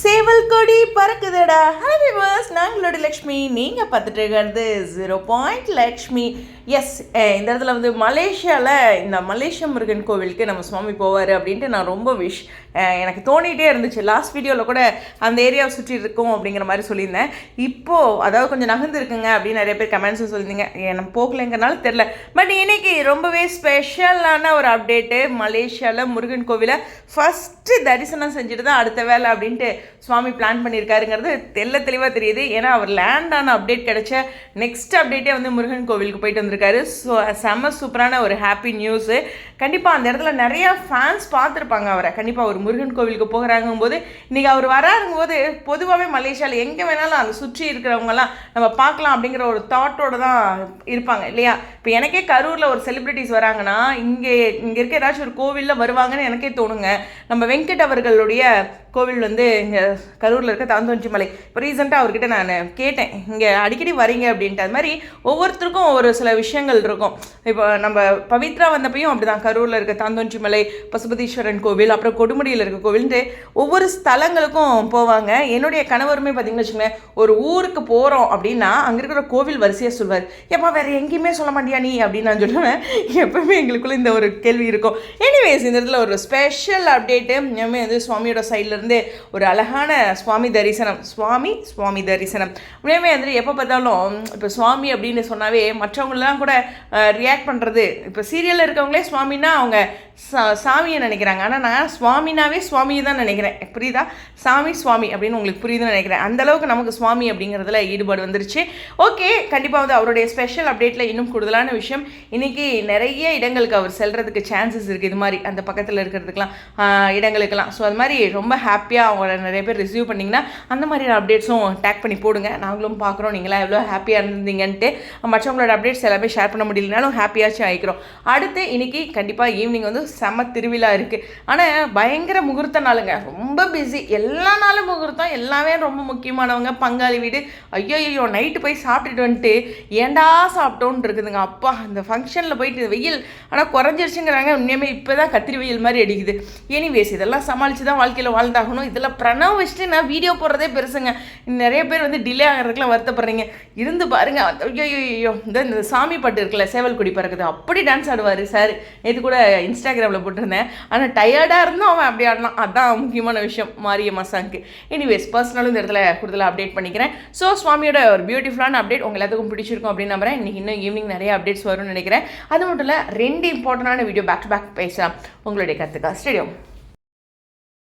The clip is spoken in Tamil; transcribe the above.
சேவல் கொடி பறக்குதடா. ஹலோ விவர்ஸ் நாங்களோட லக்ஷ்மி. நீங்கள் பார்த்துட்டு இருக்கிறது ஜீரோ பாயிண்ட் லக்ஷ்மி எஸ் இந்த இடத்துல வந்து மலேசியாவில் இந்த மலேசிய முருகன் கோவிலுக்கு நம்ம சுவாமி போவார் அப்படின்ட்டு நான் ரொம்ப விஷ் எனக்கு தோணிகிட்டே இருந்துச்சு. லாஸ்ட் வீடியோவில் கூட அந்த ஏரியாவை சுற்றி இருக்கும் அப்படிங்கிற மாதிரி சொல்லியிருந்தேன். இப்போது அதாவது கொஞ்சம் நகர்ந்து இருக்குங்க அப்படின்னு நிறைய பேர் கமெண்ட்ஸும் சொல்லியிருந்தீங்க. எனக்கு போகலைங்கிறனால தெரில பட் இன்றைக்கி ரொம்பவே ஸ்பெஷலான ஒரு அப்டேட்டு மலேசியாவில் முருகன் கோவிலை ஃபஸ்ட்டு தரிசனம் செஞ்சுட்டு தான் அடுத்த வேலை அப்படின்ட்டு சுவாமி பிளான் பண்ணியிருக்காருங்கிறது தெல்ல தெளிவாக தெரியுது. ஏன்னா அவர் லேண்டான அப்டேட் கிடைச்ச நெக்ஸ்ட் அப்டேட்டே வந்து முருகன் கோவிலுக்கு போயிட்டு வந்திருக்காரு. ஸோ செம்ம சூப்பரான ஒரு ஹாப்பி நியூஸு கண்டிப்பாக அந்த இடத்துல நிறையா ஃபேன்ஸ் பார்த்துருப்பாங்க அவரை. கண்டிப்பாக ஒரு முருகன் கோவிலுக்கு போகிறாங்கும் போது இன்றைக்கி அவர் வராருங்கும் போது பொதுவாகவே மலேசியாவில் எங்கே வேணாலும் அந்த சுற்றி இருக்கிறவங்கலாம் நம்ம பார்க்கலாம் அப்படிங்கிற ஒரு தாட்டோடு தான் இருப்பாங்க இல்லையா? இப்போ எனக்கே கரூரில் ஒரு செலிப்ரிட்டிஸ் வராங்கன்னா இங்கே இங்கே இருக்க ஏதாச்சும் ஒரு கோவிலில் வருவாங்கன்னு எனக்கே தோணுங்க. நம்ம வெங்கட் அவர்களுடைய கோவில் வந்து இங்கே கரூரில் இருக்க தாந்தோஞ்சி மலை. இப்போ ரீசெண்டாக அவர்கிட்ட நான் கேட்டேன். இங்கே அடிக்கடி வரீங்க அப்படின்ட்டு. அது மாதிரி ஒவ்வொருத்தருக்கும் ஒரு சில விஷயங்கள் இருக்கும். இப்போ நம்ம பவித்ரா வந்தப்பையும் அப்படி தான் கரூரில் இருக்க தாந்தோஞ்சி மலை பசுபதீஸ்வரன் கோவில் அப்புறம் கொடுமுடியில் இருக்க கோவில்ன்ட்டு ஒவ்வொரு ஸ்தலங்களுக்கும் போவாங்க. என்னுடைய கணவருமே பார்த்தீங்கன்னு வச்சுக்கோங்களேன் ஒரு ஊருக்கு போகிறோம் அப்படின்னா அங்கே இருக்கிற கோவில் வரிசையாக சொல்வார். எப்போ வேறு எங்கேயுமே சொல்ல மாட்டியா நீ? அப்படின்னு நான் சொல்லுவேன். எப்பவுமே எங்களுக்குள்ளே இந்த ஒரு கேள்வி இருக்கும். எனிவேஸ் இந்த இடத்துல ஒரு ஸ்பெஷல் அப்டேட்டு இனிமேல் வந்து சுவாமியோட சைட்லேருந்து வந்து ஒரு அழகான சுவாமி தரிசனம். சுவாமி சுவாமி தரிசனம். உண்மையுமே வந்து எப்போ பார்த்தாலும் இப்போ சுவாமி அப்படின்னு சொன்னாவே மற்றவங்களாம் கூட ரியாக்ட் பண்ணுறது இப்போ சீரியலில் இருக்கவங்களே சுவாமின்னா அவங்க சா சாமியை நினைக்கிறாங்க. ஆனால் நான் சுவாமினாவே சுவாமியை தான் நினைக்கிறேன். புரியுதா? சாமி சுவாமி அப்படின்னு உங்களுக்கு புரியுதுன்னு நினைக்கிறேன். அந்தளவுக்கு நமக்கு சுவாமி அப்படிங்கிறதுல ஈடுபாடு வந்துருச்சு. ஓகே கண்டிப்பாக வந்து அவருடைய ஸ்பெஷல் அப்டேட்டில் இன்னும் கூடுதலான விஷயம். இன்றைக்கி நிறைய இடங்களுக்கு அவர் செல்கிறதுக்கு சான்சஸ் இருக்குது இது மாதிரி அந்த பக்கத்தில் இருக்கிறதுக்கெலாம் இடங்களுக்கெல்லாம். ஸோ அது மாதிரி ரொம்ப ஹாப்பியாக அவங்கள நிறைய பேர் ரிசீவ் பண்ணிங்கன்னா அந்த மாதிரியான அப்டேட்ஸும் டேக் பண்ணி போடுங்க. நாங்களும் பார்க்குறோம். நீங்களாம் எவ்வளோ ஹாப்பியாக இருந்தீங்கன்ட்டு மற்றவங்களோட அப்டேட்ஸ் எல்லாமே ஷேர் பண்ண முடியலனாலும் ஹாப்பியாச்சும் ஆகிக்கிறோம் அடுத்து இன்றைக்கி கண்டிப்பாக ஈவினிங் வந்து செம திருவிழா இருக்குது ஆனால் பயங்கர முகூர்த்த நாளுங்க. ரொம்ப பிஸி எல்லா நாளும் முகூர்த்தம். எல்லாமே ரொம்ப முக்கியமானவங்க. பங்காளி வீடு. ஐயோ ஐயோ நைட்டு போய் சாப்பிட்டுட்டு வந்துட்டு ஏண்டா சாப்பிட்டோன்னு இருக்குதுங்க. அப்பா இந்த ஃபங்க்ஷனில் போயிட்டு வெயில். ஆனால் குறைஞ்சிருச்சுங்கிறாங்க. உண்மையுமே இப்போ தான் கத்திரி வெயில் மாதிரி அடிக்குது. எனிவேஸ் இதெல்லாம் சமாளித்து தான் வாழ்க்கையில் வாழ்ந்தாகணும். இதில் பிரணவ் வச்சுட்டு நான் வீடியோ போடுறதே பெருசுங்க. நிறைய பேர் வந்து டிலே ஆகிறதுக்குலாம் வருத்தப்படுறீங்க. இருந்து பாருங்க. ஐயோ ஐயோ இந்த இந்த சாமி பாட்டு இருக்குல்ல சேவல் குடி பறக்குது. அப்படி டான்ஸ் ஆடுவார் சார். இது கூட இன்ஸ்டாகிராமில் போட்டிருந்தேன். ஆனால் டயர்டாக இருந்தும் அவன் அப்படி ஆடலாம். அதான் முக்கியமான விஷயம் மாரிய மசாங்க்கு எனிவேஸ் பர்சனலும் இந்த இடத்துல கூடுதலாக அப்டேட் பண்ணிக்கிறேன். ஸோ சுவாமியோட ஒரு பியூட்டிஃபுல்லான அப்டேட் உங்கள் எல்லாத்துக்கும் பிடிச்சிருக்கும் அப்படின்னு நம்புறேன். இன்றைக்கி இன்னும் ஈவினிங் நிறைய அப்டேட்ஸ் வரும்னு நினைக்கிறேன். அது மட்டும் இல்லை ரெண்டு இம்பார்ட்டண்டான வீடியோ பேக் டு பேக் பேசலாம். உங்களுடைய கற்றுக்கா ஸ்டேடியம்